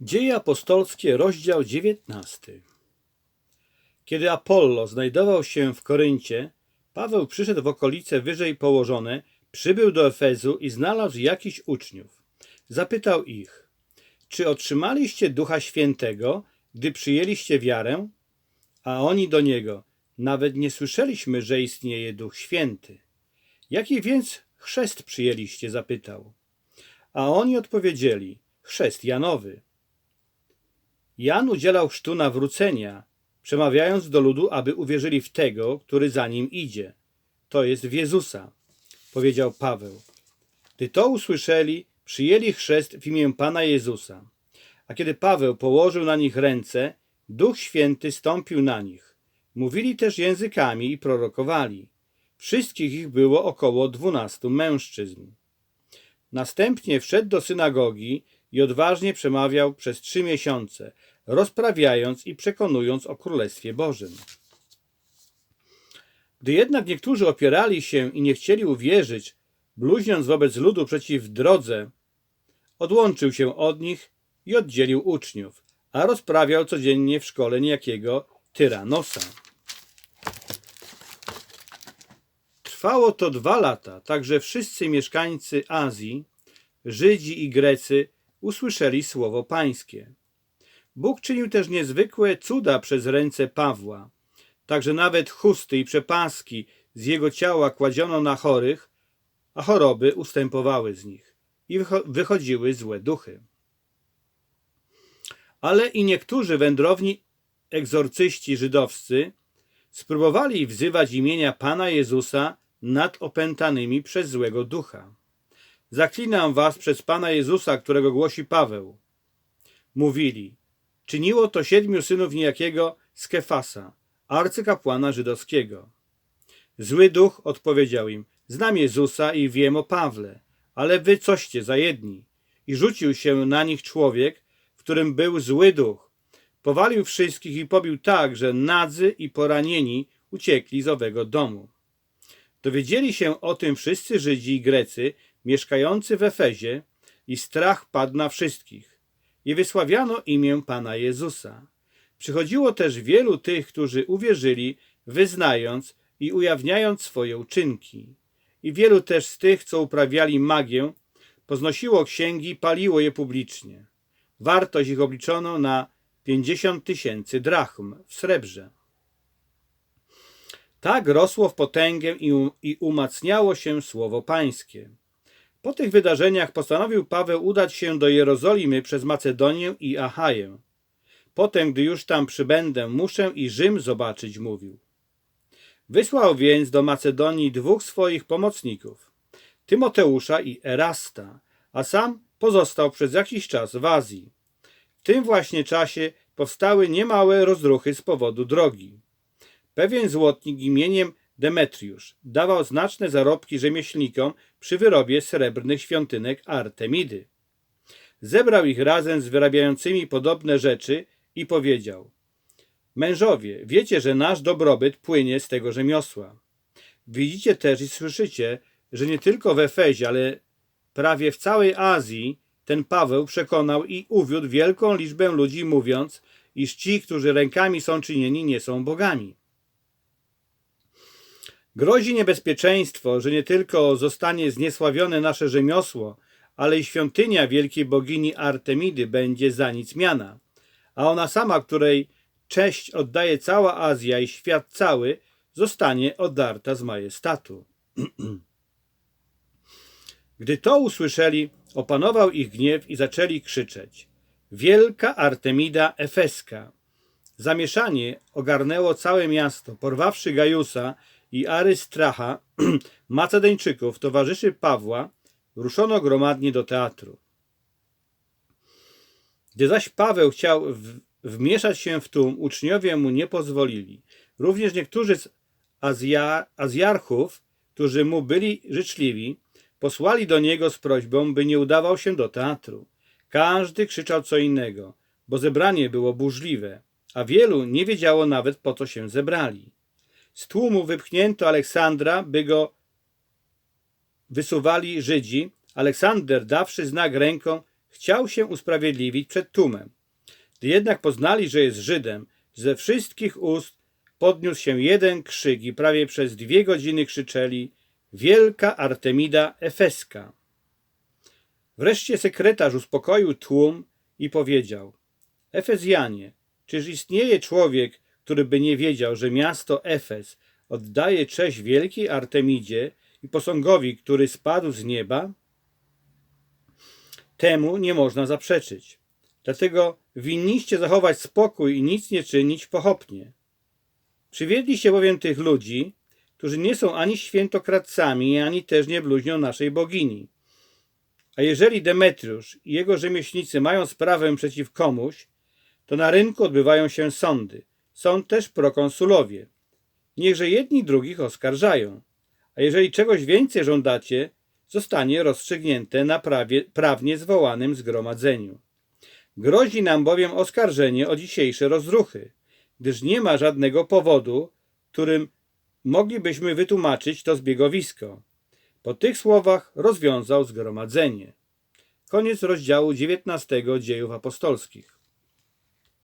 Dzieje apostolskie, rozdział 19. Kiedy Apollo znajdował się w Koryncie, Paweł przyszedł w okolice wyżej położone, przybył do Efezu i znalazł jakichś uczniów. Zapytał ich, czy otrzymaliście Ducha Świętego, gdy przyjęliście wiarę? A oni do niego, nawet nie słyszeliśmy, że istnieje Duch Święty. Jaki więc chrzest przyjęliście? zapytał. A oni odpowiedzieli, chrzest Janowy. Jan udzielał chrztu nawrócenia, przemawiając do ludu, aby uwierzyli w tego, który za nim idzie. To jest w Jezusa, powiedział Paweł. Gdy to usłyszeli, przyjęli chrzest w imię Pana Jezusa. A kiedy Paweł położył na nich ręce, Duch Święty stąpił na nich. Mówili też językami i prorokowali. Wszystkich ich było około dwunastu mężczyzn. Następnie wszedł do synagogi i odważnie przemawiał przez trzy miesiące, rozprawiając i przekonując o Królestwie Bożym. Gdy jednak niektórzy opierali się i nie chcieli uwierzyć, bluźniąc wobec ludu przeciw drodze, odłączył się od nich i oddzielił uczniów, a rozprawiał codziennie w szkole niejakiego Tyranosa. Trwało to dwa lata, także wszyscy mieszkańcy Azji, Żydzi i Grecy usłyszeli słowo Pańskie. Bóg czynił też niezwykłe cuda przez ręce Pawła. Także nawet chusty i przepaski z jego ciała kładziono na chorych, a choroby ustępowały z nich i wycho- wychodziły złe duchy. Ale i niektórzy wędrowni egzorcyści żydowscy spróbowali wzywać imienia Pana Jezusa nad opętanymi przez złego ducha. Zaklinam was przez Pana Jezusa, którego głosi Paweł. Mówili, czyniło to siedmiu synów niejakiego Skefasa, arcykapłana żydowskiego. Zły duch odpowiedział im, znam Jezusa i wiem o Pawle, ale wy coście za jedni. I rzucił się na nich człowiek, w którym był zły duch. Powalił wszystkich i pobił tak, że nadzy i poranieni uciekli z owego domu. Dowiedzieli się o tym wszyscy Żydzi i Grecy mieszkający w Efezie i strach padł na wszystkich. I wysławiano imię Pana Jezusa. Przychodziło też wielu tych, którzy uwierzyli, wyznając i ujawniając swoje uczynki. I wielu też z tych, co uprawiali magię, poznosiło księgi i paliło je publicznie. Wartość ich obliczono na 50 tysięcy drachm w srebrze. Tak rosło w potęgę i, i umacniało się słowo pańskie. Po tych wydarzeniach postanowił Paweł udać się do Jerozolimy przez Macedonię i Achaję. Potem, gdy już tam przybędę, muszę i Rzym zobaczyć, mówił. Wysłał więc do Macedonii dwóch swoich pomocników, Tymoteusza i Erasta, a sam pozostał przez jakiś czas w Azji. W tym właśnie czasie powstały niemałe rozruchy z powodu drogi. Pewien złotnik imieniem Demetriusz dawał znaczne zarobki rzemieślnikom przy wyrobie srebrnych świątynek Artemidy. Zebrał ich razem z wyrabiającymi podobne rzeczy i powiedział: Mężowie, wiecie, że nasz dobrobyt płynie z tego rzemiosła. Widzicie też i słyszycie, że nie tylko w Efezie, ale prawie w całej Azji ten Paweł przekonał i uwiódł wielką liczbę ludzi, mówiąc, iż ci, którzy rękami są czynieni, nie są bogami. Grozi niebezpieczeństwo, że nie tylko zostanie zniesławione nasze rzemiosło, ale i świątynia wielkiej bogini Artemidy będzie za nic miana. A ona sama, której cześć oddaje cała Azja i świat cały, zostanie odarta z majestatu. Gdy to usłyszeli, opanował ich gniew i zaczęli krzyczeć: Wielka Artemida Efeska! Zamieszanie ogarnęło całe miasto. Porwawszy Gajusa i Arystracha, Macedończyków, towarzyszy Pawła, ruszono gromadnie do teatru. Gdy zaś Paweł chciał wmieszać się w tłum, uczniowie mu nie pozwolili. Również niektórzy z Azja, Azjarchów, którzy mu byli życzliwi, posłali do niego z prośbą, by nie udawał się do teatru. Każdy krzyczał co innego, bo zebranie było burzliwe, a wielu nie wiedziało nawet po co się zebrali. Z tłumu wypchnięto Aleksandra, by go wysuwali Żydzi. Aleksander, dawszy znak ręką, chciał się usprawiedliwić przed tłumem. Gdy jednak poznali, że jest Żydem, ze wszystkich ust podniósł się jeden krzyk i prawie przez dwie godziny krzyczeli Wielka Artemida Efeska. Wreszcie sekretarz uspokoił tłum i powiedział Efezjanie, czyż istnieje człowiek, który by nie wiedział, że miasto Efes oddaje cześć wielkiej Artemidzie i posągowi, który spadł z nieba? Temu nie można zaprzeczyć. Dlatego winniście zachować spokój i nic nie czynić pochopnie. Przywiedliście bowiem tych ludzi, którzy nie są ani świętokradcami, ani też nie bluźnią naszej bogini. A jeżeli Demetriusz i jego rzemieślnicy mają sprawę przeciw komuś, to na rynku odbywają się sądy. Są też prokonsulowie. Niechże jedni drugich oskarżają. A jeżeli czegoś więcej żądacie, zostanie rozstrzygnięte na prawie, prawnie zwołanym zgromadzeniu. Grozi nam bowiem oskarżenie o dzisiejsze rozruchy, gdyż nie ma żadnego powodu, którym moglibyśmy wytłumaczyć to zbiegowisko. Po tych słowach rozwiązał zgromadzenie. Koniec rozdziału 19 dziejów apostolskich.